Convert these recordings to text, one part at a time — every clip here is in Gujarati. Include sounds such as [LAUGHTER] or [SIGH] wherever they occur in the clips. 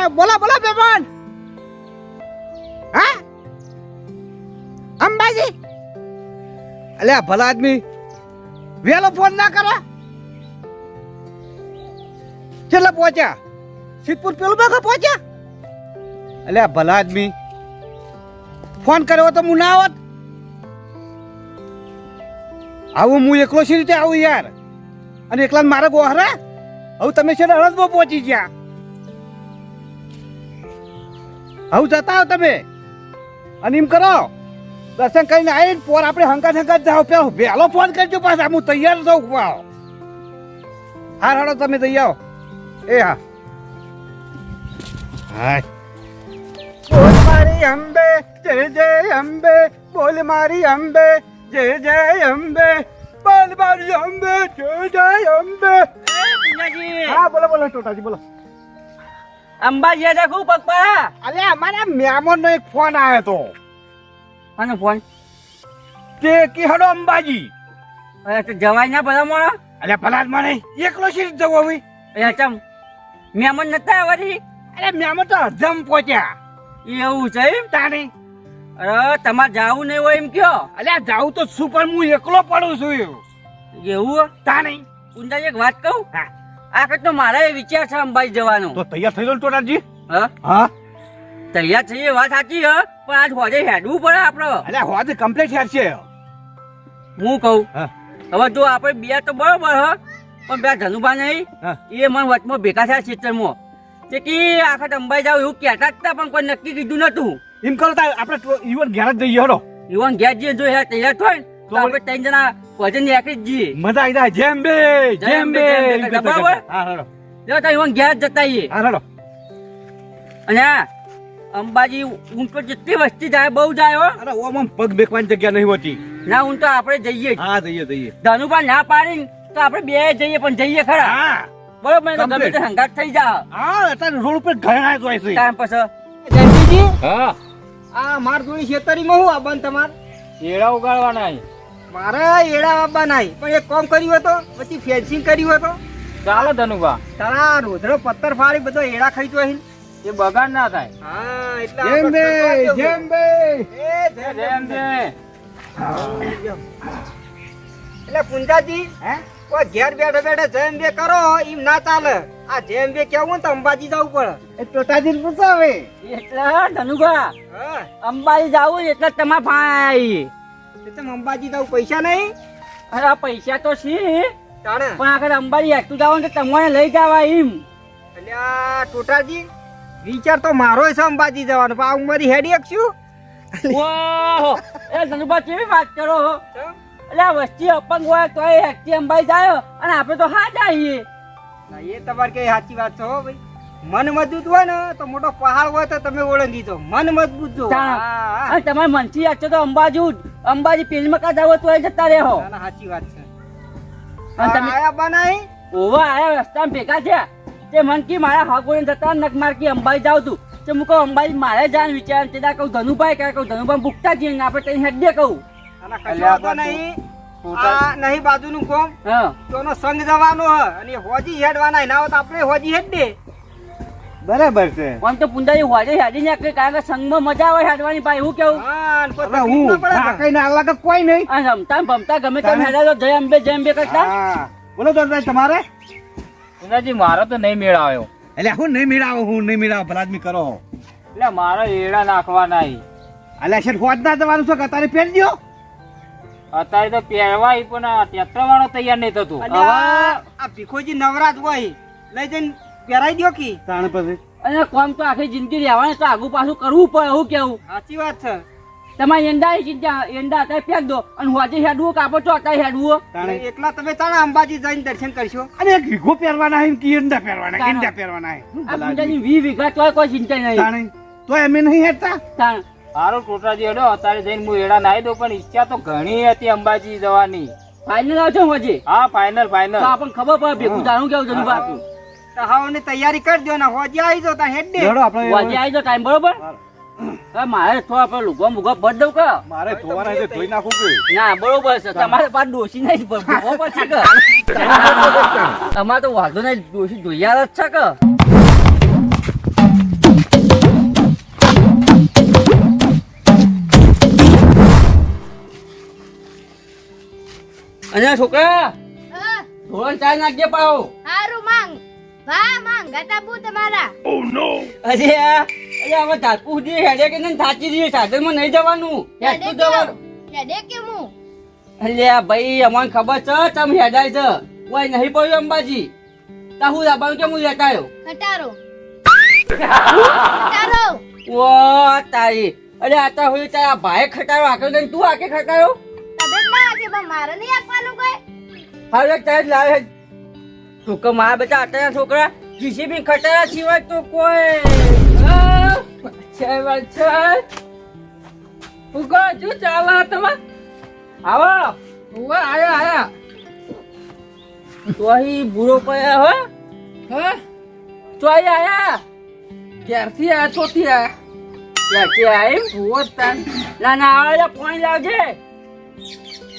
હા બોલો બોલો બેબન હા? અંબાજી? અલ્યા ભલા આદમી. વેલો ફોન ના કરો? કેટલા પહોંચ્યા? સિદ્ધપુર પેલું બાગા પહોંચ્યા? અલ્યા ભલા આદમી. ફોન કર્યો તો હું ના આવત આવું હું એકલો શી રીતે આવું યાર? અને એકલા મારે ગોહરા? હવે તમે છે અડદમાં પહોંચી ગયા. હવે જતા આવો તમે. અને એમ કરો દર્શન કરીને આવી પોર આપણે હંકાત હંકાત જાઓ પેલો વહેલો ફોન કરજો પાછા હું તૈયાર થઉં પાવ હા હાડો તમે તૈયાર એ હા. હાય. બોલ મારી અંબે જય જય અંબે બોલ મારી અંબે જય જય અંબે બોલ મારી અંબે જય જય અંબે. હા બોલો બોલો ટોટાજી બોલો. અંબાજી દેખું પપ્પા અલે અમારા મહેમાનનો એક ફોન આવ્યો તો. અને ફોન? તે કી હડો અંબાજી. અરે તો જવાય ના ભલા મોણા. અલે ભલા જ મને એકલો શી જવો જવું હવે? અરે ચમ મહેમાન નતા વરી અરે મહેમાન તો હજમ પહોંચ્યા એવું છે એમ? તાને અરે તમારે જાવું નહીં હોય એમ કયો. અલે જાઉં તો શું પણ હું એકલો પડું છું એવું? તાણી. કુંદાજી એક વાત કહું? હા. આ વખત તો મારા એ વિચાર છે અંબાજી જવાનો. તો તૈયાર થઈ જાવ ટોટાજી હા? હા? તૈયાર થઈ એ વાત સાચી હ? પણ આજ હોજે હેડવું પડે આપડે. એટલે હોદ કમ્પ્લીટ હેડ છે. હું કહું? હા. હવે જો આપણે બે તો બરોબર હ? પણ બે ધનુભા નહીં? હા. એ મને વચમાં ભેગા થયા ક્ષેત્રમાં. તે કે આખા અંબાઈ જાવ એવું કહેતા હતા પણ કોઈ નક્કી કીધું નતું. એમ કરો આપણે ઈવન ઘેર જ જઈએ હડો. યુવાન ઘેર જઈએ જો તૈયાર થાય તો તો આપણે ત્રણ જણા ભજન નીકળી જ જઈએ. મજા આવી જાય. જેમ બે જેમ બે જેમ બે, એમ કરતા બરાબર? હા હડો જો તો યુવાન ઘેર જતા આવીએ. હા હડો અને અંબાજી ઊંટ પર જેટલી વસ્તી જાય બહુ જાય હો. અરે ઓમ પગ બેકવાની જગ્યા નહીં હોતી. ના ઊંટ તો આપણે જઈએ હા જઈએ જઈએ. ધનુભા ના પાડી તો આપણે બે જઈએ પણ જઈએ ખરા. હા. બરોબર ગમે તે થઈ જા. હા અત્યારે રોડ ઉપર ઘણા જ છે. ટાઈમ પછી જયંતિજી? હા. આ માર થોડી ખેતરીમાં હું તમાર? કેળા ઉગાડવાના. મારે એડા આબાના પણ એક કામ કર્યું હતો પછી ફેન્સિંગ કર્યું હતો. ચાલો ધનુભા. તારા રોધડો પથ્થર ફાડી બધો એડા ખાઈ તો એ બગાડ ના થાય. હા એટલે જેમ બે જેમ બે એ જેમ બે. એટલે પુંજાજી હે? કોઈ ઘેર બેઠા બેઠા જેમ બે કરો એમ ના ચાલે. આ જેમ બે કેવું તો અંબાજી જવું પડે. એ ટોટાજી પૂછો હવે. એટલે ધનુભા અંબાજી જાવું એટલે તમારે ભાઈ અંબાજી તાવ પૈસા નહીં? અરે આ પૈસા તો છે પણ આખરે અંબાજી એકતું જવાનું તો તમારે લઈ જવા એમ. એટલે ટોટાજી વિચાર તો મારો છે અંબાજી જવાનો પણ આ ઉંમરી હેડી શકશું ઓહો એ ધનુભા કેવી વાત કરો એટલે આ વસ્તી અપંગ હોય તો એ હેકતી અંબાજી જાય અને આપણે તો હા જઈએ. એ તમારે કઈ સાચી વાત છે ભાઈ. મન મજબૂત હોય ને તો મોટો પહાડ હોય તો તમે ઓળંગી દો મન મજબૂત જો. તમારે મનથી યાદ તો અંબાજી અંબાજી પેલમાં કા જાવ તો એ જતા રહો ના, ના, સાચી વાત છે. અને તમે આયા બનાઈ? ઓવા આયા રસ્તામાં ભેગા થયા. તે મન કી મારા હાકોને જતા નક માર કી અંબાજી જાવ તું. તે મુકો અંબાજી મારે જાણ વિચાર તે દા કહું ધનુભાઈ કે કહું? ધનુભાઈ ભૂખતા જઈએ ને આપણે તઈ હેડે કહું. આના કશો પણ નહીં. આ નહીં બાજુનું કોમ. હા. તોનો સંગ જવાનો હ અને હોજી હેડવાના ના હોય તો આપણે હોજી હેડ દે બરાબર છે. આમ તો પુંજાજી હોજે હેડી નાખે કારણ કે સંગમાં મજા આવે હેડવાની ભાઈ હું કેવું? હા કોઈ હું ના ને. કઈ ના લાગે કોઈ નહીં. આ રમતા ભમતા ગમે તેમ. હેડા તો જય અંબે જય અંબે કરતા? બોલો તો તમારે? પુનાજી મારો તો નહીં મેળ આવ્યો. એટલે હું નહીં મેળાવો હું નહીં મેળાવો ભલા આદમી કરો. એટલે મારો એડા નાખવાના નહીં. અલ્યા શેઠ હોજ ના જવાનું છે કે તારે પહેરજો અત્યારે તો પહેરવાય પણ આ ટ્રેક્ટર વાળો તૈયાર નહીં થતું. અને આ આ ભીખોજી નવરાત હોય લઈ જઈને પહેરાઈ દો કી. તાણ પછી? અને કોમ તો આખી જિંદગી રહેવાની તો આગુ પાછું કરવું પડે હું કેવું? સાચી વાત છે. તમારે એંડા એ ચીજ એંડા અત્યારે ફેંક દો. અને હોજે હેડવું કાપો તો અત્યારે હેડવું એકલા તમે તાણા અંબાજી જઈને દર્શન કરશો? અને એક વીઘો પહેરવાના હે કે એંડા પહેરવાના એંડા પહેરવાના હે. આ પુંજાજી વી વીઘા તોય કોઈ ચિંતા નહીં. તાણે? તો એમ નહીં હેડતા? તાણ. સારું ટોટાજી હેડો અત્યારે જઈને હું એડા નાઈ દઉં પણ ઈચ્છા તો ઘણી હતી અંબાજી જવાની. ફાઇનલ આવજો હોજે હા ફાઇનલ ફાઇનલ આપણને ખબર પડે ભેગું જાણું કેવું જનું બાપુ તહાવની તૈયારી કરજો ને હોજી આવી જો તા હેડ દે આપણે હોજી આવી જો ટાઈમ બરોબર? મારે તો આપણે લુગો મુગો બદ દઉં કે? મારે ધોવાના છે ધોઈ નાખું કે? ના બરોબર છે. તમારે પાસ ડોસી નહીં [LAUGHS] ભરવો પછી કે? તમારે તો વાંધો નહીં ડોસી જોઈયા જ છે કે? અને છોકરા ધોરણ ચાર નાખજે પાવ ગતા તમારા. અરે આ- અરે હવે સુધી હેડે કે નહીં થાચી દઈએ સાધનમાં નહીં જવાનું. હેડતું જવાનું. હેડે કે હું? અલ્યા ભાઈ અમને ખબર છે તમ હેડાય છે. કોઈ નહીં પડ્યું અંબાજી. તા હું લાવવાનું કેમ હું લેતા આવ્યો? [LAUGHS] ઓ તારી. અરે આતા હોય તારા ભાઈ ખટારો આખ્યો ને તું આકે ખટારો? તબિયત ના આગે મારે નહીં આપવાનું કોઈ. હવે તારે લાવે. તું કે મારા બેટા આટાના છોકરા જીસીબી ખટારા સિવાય તો કોઈ. છે છે. હું કહો શું ચાલે તમે આવો. ઉવા આયા આયા. તો અહીં બુરો પડ્યા હો. હા? તો અહીં આયા? ક્યારથી આયા? ચોથી આયા? ક્યારથી આવી એમ? તાન. ના ના આવે પાણી લાવજે.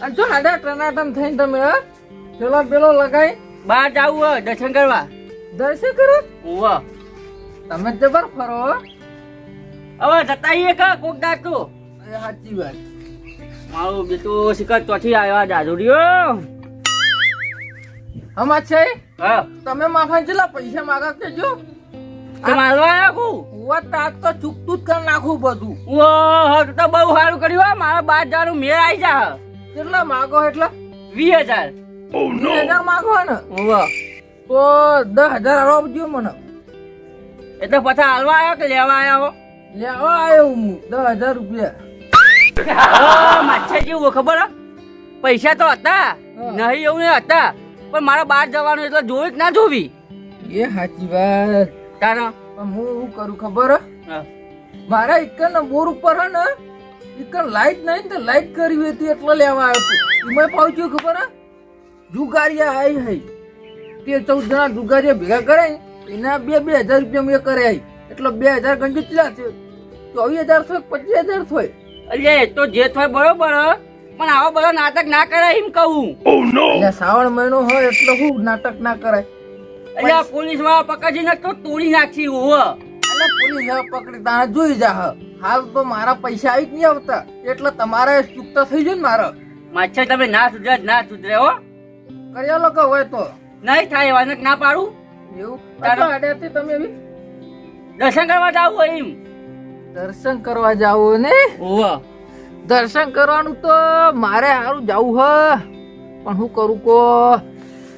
અને જો હાડા ટનાટન થઈને તમે હા. પેલો પેલો લગાઈ. બહાર જાવું હોય દર્શન કરવા. દર્શન કરો ઓવા તમે જબર ફરો હવે જતા આવીએ કા કોક દાટો સાચી વાત. મારું બેટું શિકાર ચોથી આવ્યા દાદુડીઓ હમ છે? હા. તમે માફા કેટલા પૈસા માગા કેજો મારવા કુ ઉવા તાત તો ચૂકતું જ કરી નાખું બધું. ઓહો તો બહુ સારું કર્યું મારા બાર જવાનું મેળ આવી જા કેટલા માગો એટલા? વીસ હજાર. વીસ હજાર માંગો ને ઓવા તો દસ હજાર આપજો મને. એટલે પછી હાલવા આવ્યા કે લેવા આવ્યા હો? લેવા આવ્યો હું. દસ હજાર રૂપિયા. ઓ, માછા જેવું ખબર હે? પૈસા તો હતા. નહીં એવું નહીં હતા. પણ મારા બહાર જવાનું એટલે જોવી કે ના જોવી. એ સાચી વાત. તારા? પણ હું શું કરું ખબર હે? મારા એકન બોર ઉપર હે ને એક લાઈટ નહીં ને તો લાઈટ કરવી હતી એટલે લેવા આવ્યો એમાં પહોંચ્યું ખબર હે? જુગારિયા આવી હઈ. તે ચૌદ જણા જુગારિયા ભેગા કરાય એના બે બે હજાર રૂપિયા મેં કર્યા. એટલે બે હજાર ગંજી કેટલા છે ચોવીસ હજાર થોય પચીસ હજાર થોય? અરે એ તો જે થાય બરોબર હે. પણ આવા બધા નાટક ના કરાય એમ કહું. એટલે શ્રાવણ મહિનો હોય એટલે હું નાટક ના કરાય. એટલે પોલીસવાળા પકડીને તો તોડી નાખી હોવ એટલે પોલીસવાળા પકડી તાણે જોઈ જા હાલ તો મારા પૈસા આવી જ નહીં આવતા. એટલે તમારે ચૂકતા થઈ જાય ને મારા. માછા તમે ના સુધરે ના સુધરે હો. કર્યા લોકો હોય તો. નહીં થાય એવા ના પાડું. એવું? તારો- આટલા તમે એવી? દર્શન કરવા જાવ હોય એમ. દર્શન કરવા જાવું ને? ઓવા દર્શન કરવાનું તો મારે સારું જવું હ. પણ હું કરું કો?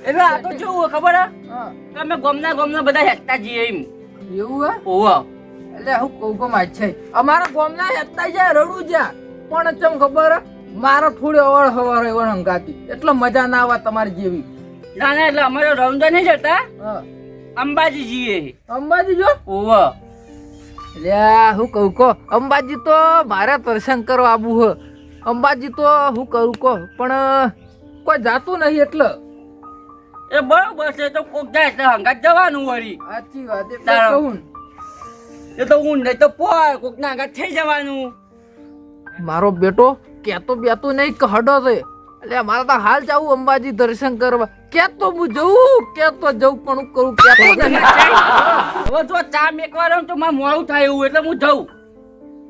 એટલે આ તો જોવું ખબર હે? હા, તમે ગોમના ગોમના બધા હેકતા જઈએ એમ. એવું હે? ઓવા એટલે હું કહું કો માર છે. અમારા ગોમના હેતા જાય રડું જ્યાં. પણ ચમ ખબર હે? મારા થોડી અવળ હવાર એવળ હંગાતી એટલો મજા ના આવે તમારી જેવી. ના ના એટલે અમારે રમઝાન નહીં જતા. અંબાજી જઈએ અંબાજી જો. હોવ લ્યા હું કહું કો અંબાજી તો મારે દર્શન કરવા આવું હ. અંબાજી તો હું કરું કો પણ કોઈ જાતું નહીં એટલે. એ બરોબર છે તો કોક જાય એટલે હંગાત જવાનું વળી. સાચી વાત એટલે કહું એ તો હું નહીં તો પોય કોક ના હંગાત થઈ જવાનું. મારો બેટો કેતો બેતો નહીં કહડો હડો છે એટલે મારે તો હાલ જવું અંબાજી દર્શન કરવા. કેતો હું જવું કેતો જવું પણ હું કરું કેતો હવે જો ચા મેકવા રહું તો મારે મોડું થાય એવું એટલે હું જઉં.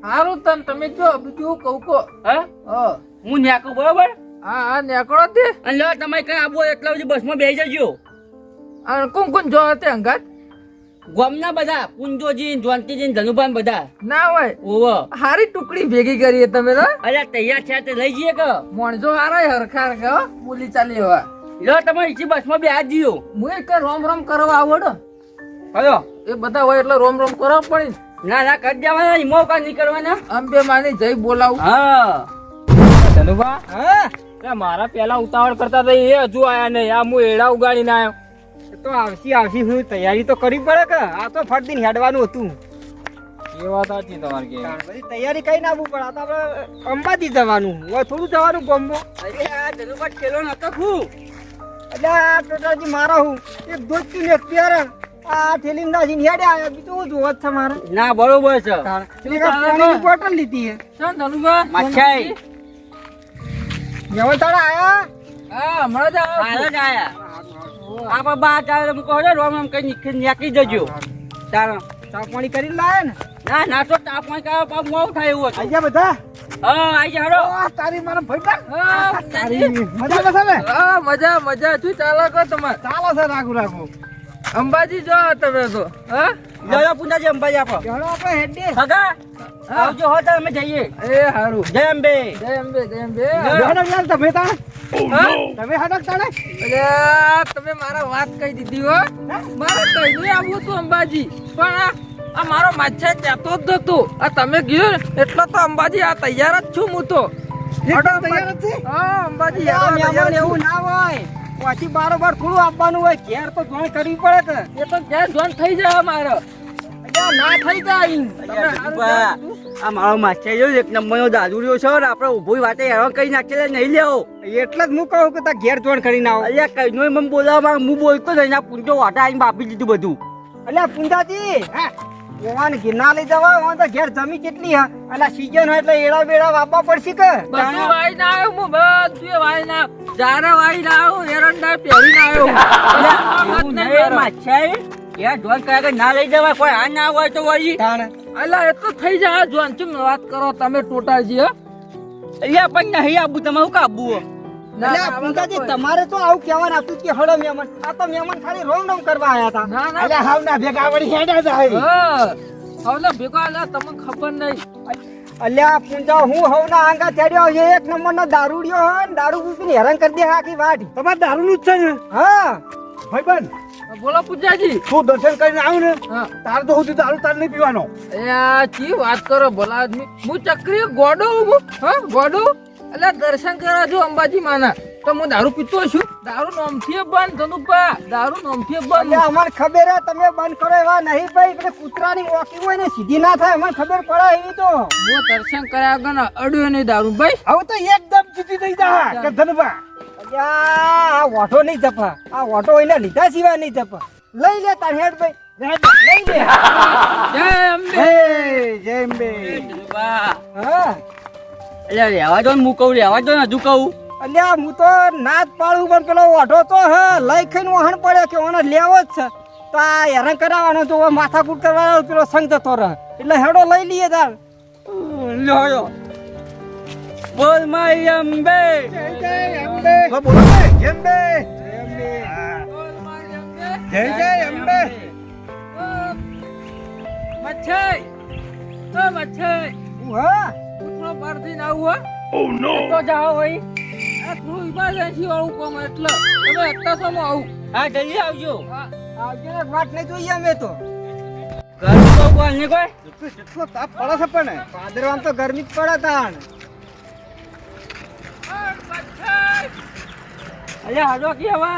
સારું તન તમે જો બીજું કહું કો હે? હા. હું ન્યાકું બરોબર? હા હા નેકળો તે. અને લો તમે કઈ આવો એટલા બસ બસમાં બેસી જજો. કોણ કોણ જો તે અંગાત? ગામના બધા પુંજોજી જ્વંતીજી ધનુભાન બધા. ના હોય. ઓવો હારી ટુકડી ભેગી કરીએ તમે તો. અરે તૈયાર છે તે લઈ જઈએ કે? મોણજો હારા હરખા કે બોલી ચાલી હોય લો તમે ઈચી બસમાં બેસી જીઓ હું એક રોમ રોમ કરવા આવડો હલો. એ બધા હોય એટલે રોમ રોમ કરવા પડે ના. ના કર દેવાના ઈમો કા નહીં કરવાના. અંબે માની જઈ બોલાવું. હા. ધનુભા હા. મારા પેલા ઉતાવળ કરતા તો એ હજુ આયા નહીં. આ હું એડા ઉગાડીને આવ્યો એ તો આવશી આવશી હું તૈયારી તો કરવી પડે કે. આ તો ફરદીને હેડવાનું હતું. એ વાત સાચી તમારી કે. બધી તૈયારી કઈ ના પડે આ તો આપણે અંબાજી જવાનું. હવે થોડું જવાનું ગોમ્બો અરે આ ધનુભાઈ ખેલો નતો હું એટલે આ ટોટાજી મારા હું એક દોસ્તી ને પ્યારા આ થેલી નાખીને હેડે આવ્યા બીજું હું જોવા છે મારે? ના બરોબર છે. પાણીની બોટલ લીધી હે. સર ધનુભાઈ માછાઈ જવા તારા આયા? હા હમણાં જ આયા. હાલ જ આયા. આ બા ચાલે મુકો હડે રોમ રોમ કઈ નીકળી નીકળી જજો. ચાલો. ચા પાણી કરીને લાયા ને? ના ના તો તાપ પાણી કાઢો પાપ મોડું થાય એવું હતું. ગયા બધા. હા આઈ જા હડો તારી મારા ભાઈ હા, તારી. મજા ને? હા મજા મજા. શું ચાલે કો તમાર. ચાલો છે રાખું રાખું અંબાજી જો તમે તો હા? પુંજાજી અંબાજી આપો. આપણે હેડે. આવજો હો તો અમે જઈએ. એ હારું. જય અંબે. જય અંબે જય અંબે. યાર તમે તા તમે હડક તાણે? અલ્યા, તમે મારા વાત કહી દીધી હો. મારે કઈ નહીં આવવું હતું અંબાજી પણ આ મારો માછા કહેતો જ નતો. આ તમે ગયો એટલો તો અંબાજી આ તૈયાર જ છું હું તો. તૈયાર જ છે? હા અંબાજી એવું ના હોય. પછી બારોબાર થોડું આપવાનું હોય ઘેર તો જોઈન કરવી પડે કે. એ તો ઘેર જોઈન થઈ જાય મારો ના થઈ જાય છો? આ મારો માસ્ટર જો એક નંબરનો દાદુડિયો છે ને આપણે ઊભી વાતે એવા કઈ નાખેલે નહીં લેવો. એટલે જ હું કહું કે તાર ઘેર જોણ કરીને આવો. અલ્યા કઈ નો મને બોલાવવા હું બોલતો જ એના પૂંજો વાટા આવીને બાપી દીધું બધું. અલ્યા પુંજાજી ઓવાને ગિરનાર લઈ જવા ઓવાને તો ઘેર જમી કેટલી હા? અલા સીઝન હોય એટલે એડા બેડા વાપવા પડશે કે? બધું વાઈને આવ્યો હું બધું વાઈને આવ્યો જારે વાઈને આવ્યો એરંડા પહેરીને આવ્યો એવું નહીં માછાઈ યાર જોન કાય કે ના લઈ જવાય કોઈ આ ના હોય તો વળી. અલા એ તો થઈ જાય જોન. ચમ વાત કરો તમે ટોટાજી હો. અહીંયા પણ નહીં આબુ તમે હું. કાબુ ના, અલ્યા ના, પુંજાજી તમારે તો આવું કહેવાનું હતું કે હળો મહેમાન. આ તો મહેમાન ખાલી રોંગ રોંગ કરવા આવ્યા હતા ના ના. અલ્યા હાવ ના ભેગા વળી હેડા જાય. હા હવે ભેગા આલ્યા તમને ખબર નહીં. અલ્યા પૂંજા હું હવના આંગા ચડ્યો છે એક નંબરનો દારૂડિયો હોય ને દારૂ પીને હેરાન કરી દે આખી વાટ. તમારે દારૂનું જ છે ને? હા. ભાઈ બન બોલો પૂજાજી. તું દર્શન કરીને આવ ને. હા. તાર તો સુધી દારૂ તાર નહીં પીવાનો. એ કી વાત કરો ભલા આદમી. હું ચક્રી ગોડો હું હા ગોડો. એટલે દર્શન કરવા જો અંબાજી માના. તો હું દારૂ પીતો છું? દારૂ નોમથી બંધ ધનુપા. દારૂ નોમથી બંધ. અમારે ખબર હે તમે બંધ કરો એવા નહીં ભાઈ. એટલે કૂતરાની ઓકી હોય ને સીધી ના થાય. અમને ખબર પડે એવી તો. હું દર્શન કર્યા ગણ અડ્યો નહીં દારૂ ભાઈ. હવે તો એકદમ જીતી થઈ જા. કે ધનબા આ ઓટો નહીં જપા. આ ઓટો એને લીધા સિવાય નહીં જપા. લઈ લે તાર હેડ ભાઈ. લઈ લે. જય અંબે. જય અંબે. હા. અલ્યા રહેવા દો ને હું કહું રહેવા દો ને હજુ કહું. અલ્યા હું તો ના જ પાડું પણ પેલો ઓઢો તો હે લઈ ખાઈને વહણ પડ્યો કે ઓને લેવો જ છે. તો આ હેરાન કરાવવાનો તો માથાકૂટ કરવાનો પેલો સંગ જતો રહે. એટલે હેડો લઈ લઈએ તાર. લ્યો. બોલ માય અંબે. જય જય અંબે. બોલો જય અંબે જય જય અંબે. મચ્છાઈ ઓ મચ્છાઈ હું હા? બહારથી ના આવું નો તો જાઓ ભાઈ આ થોડું ઇમરજન્સી વાળું કામ એટલે તમે સમો આવું. હા જલ્દી આવજો. હા આવજે ને વાત નહીં જોઈએ અમે તો. ઘર તો કોઈ નહીં કોઈ. કેટલો તાપ પડે છે પણ. ભાદરવામાં તો ગરમી જ પડે તાણ. અલ્યા હાલો કે હવે?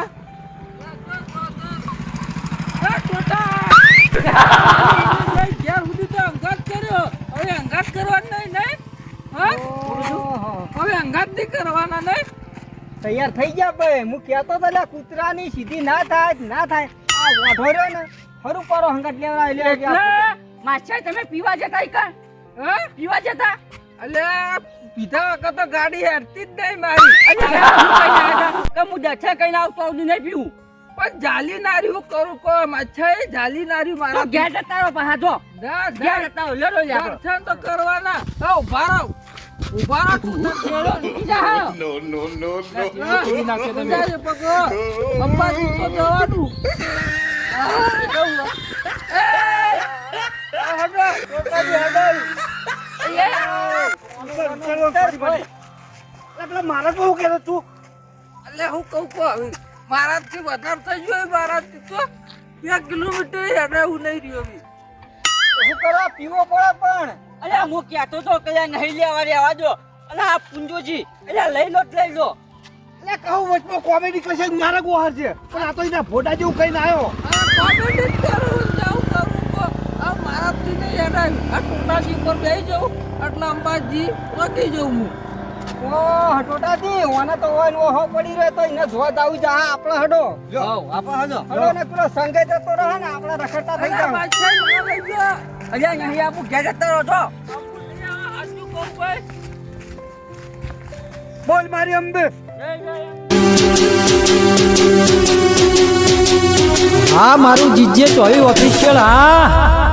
[LAUGHS] ઘેર સુધી તો અંગાત કર્યો. હવે અંગાત કરવા નહીં નહીં. હવે અંગાતી કરવાના નહીં? તૈયાર થઈ ગયા ભાઈ. હું કહેતો તો લ્યા કૂતરાની સીધી ના થાય ના થાય. આ વાઢો રહ્યો ને ખરું પરો હંગાત લેવા એટલે? માછા તમે પીવા જતા કા? હે? પીવા જતા? અલ્યા પીધા વખત તો ગાડી હેરતી જ નહીં મારી. અલ્યા હું કઈ ના કે હું દક્ષા કઈ આવતો નહીં પીવું. પણ જાલી નારી હું કરું કો મચ્છા એ જાલી નારી મારો ઘેર જતા રહો પાછા જો ના, ઘેર ના, જતા રહો લેડો યાર. દર્શન તો કરવાના તો ઊભા રહો ઊભા રહો તું નો નો નો. અંબાજી પકડો અંબાજી તો જવાનું મારા કહું કહેતો તું એટલે હું કહું કહું હવે મારાથી વધારે થઈ ગયો મારાથી તો. બે કિલોમીટર હેડે હું નહીં રહ્યો બી. શું કરવા પીવો પડે પણ. અલ્યા હું કહેતો તો કે નહીં લેવા રહેવા દો. અને આ પુંજોજી અલ્યા લઈ લો લઈ લો. એટલે કહું વચમાં કોમેડી કરશે મારે ગોહાર છે. પણ આ તો એના ફોટા જેવું કઈ આવ્યો. આ કોમેડી કરું જાઉં કરું આ મારાથી નહીં હેડાય. આ ટોટાજી ઉપર બેસી જાઉં એટલે અંબાજી લખી જાઉં હું. ઓને તો હોય ઓહો પડી રહ્યો તો એને જોવા જાવું જા આપણે હડો. હો આપણે હાલો હડો. ને પેલો સંગે જતો રહે ને આપણે રખડતા થઈ જાવ. અલ્યા નહીં આપું ઘેર જતા રહો છો બોલ મારી અંબે. હા મારું જીજે ચોવી ઓફિશિયલ હા.